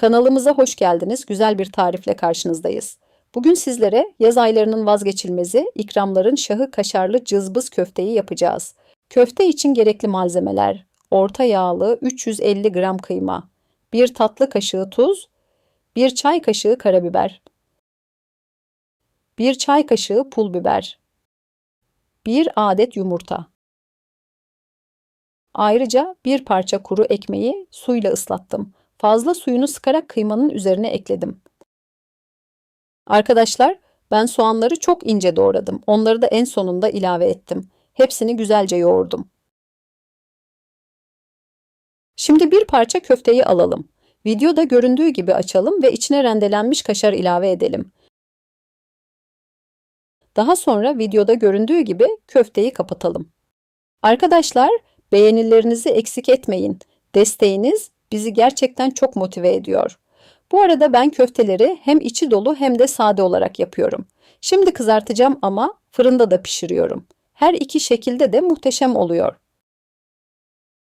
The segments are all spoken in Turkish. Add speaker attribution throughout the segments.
Speaker 1: Kanalımıza hoş geldiniz. Güzel bir tarifle karşınızdayız. Bugün sizlere yaz aylarının vazgeçilmezi ikramların şahı kaşarlı cızbız köfteyi yapacağız. Köfte için gerekli malzemeler: orta yağlı 350 gram kıyma, 1 tatlı kaşığı tuz, 1 çay kaşığı karabiber, 1 çay kaşığı pul biber, 1 adet yumurta. Ayrıca bir parça kuru ekmeği suyla ıslattım. Fazla suyunu sıkarak kıymanın üzerine ekledim. Arkadaşlar, ben soğanları çok ince doğradım. Onları da en sonunda ilave ettim. Hepsini güzelce yoğurdum. Şimdi bir parça köfteyi alalım. Videoda göründüğü gibi açalım ve içine rendelenmiş kaşar ilave edelim. Daha sonra videoda göründüğü gibi köfteyi kapatalım. Arkadaşlar, beğenilerinizi eksik etmeyin. Desteğiniz bizi gerçekten çok motive ediyor. Bu arada ben köfteleri hem içi dolu hem de sade olarak yapıyorum. Şimdi kızartacağım ama fırında da pişiriyorum. Her iki şekilde de muhteşem oluyor.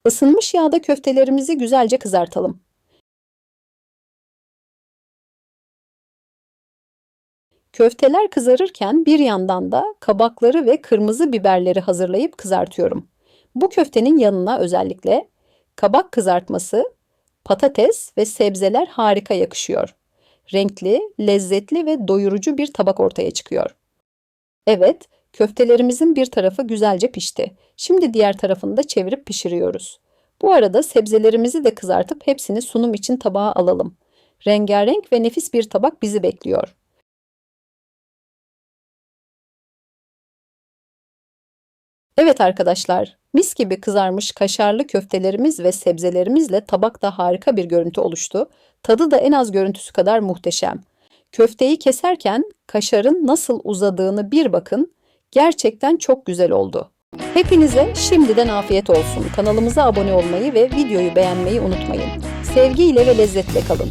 Speaker 1: Isınmış yağda köftelerimizi güzelce kızartalım. Köfteler kızarırken bir yandan da kabakları ve kırmızı biberleri hazırlayıp kızartıyorum. Bu köftenin yanına özellikle kabak kızartması, patates ve sebzeler harika yakışıyor. Renkli, lezzetli ve doyurucu bir tabak ortaya çıkıyor. Evet, köftelerimizin bir tarafı güzelce pişti. Şimdi diğer tarafını da çevirip pişiriyoruz. Bu arada sebzelerimizi de kızartıp hepsini sunum için tabağa alalım. Rengarenk ve nefis bir tabak bizi bekliyor. Evet arkadaşlar, mis gibi kızarmış kaşarlı köftelerimiz ve sebzelerimizle tabakta harika bir görüntü oluştu. Tadı da en az görüntüsü kadar muhteşem. Köfteyi keserken kaşarın nasıl uzadığını bir bakın. Gerçekten çok güzel oldu. Hepinize şimdiden afiyet olsun. Kanalımıza abone olmayı ve videoyu beğenmeyi unutmayın. Sevgiyle ve lezzetle kalın.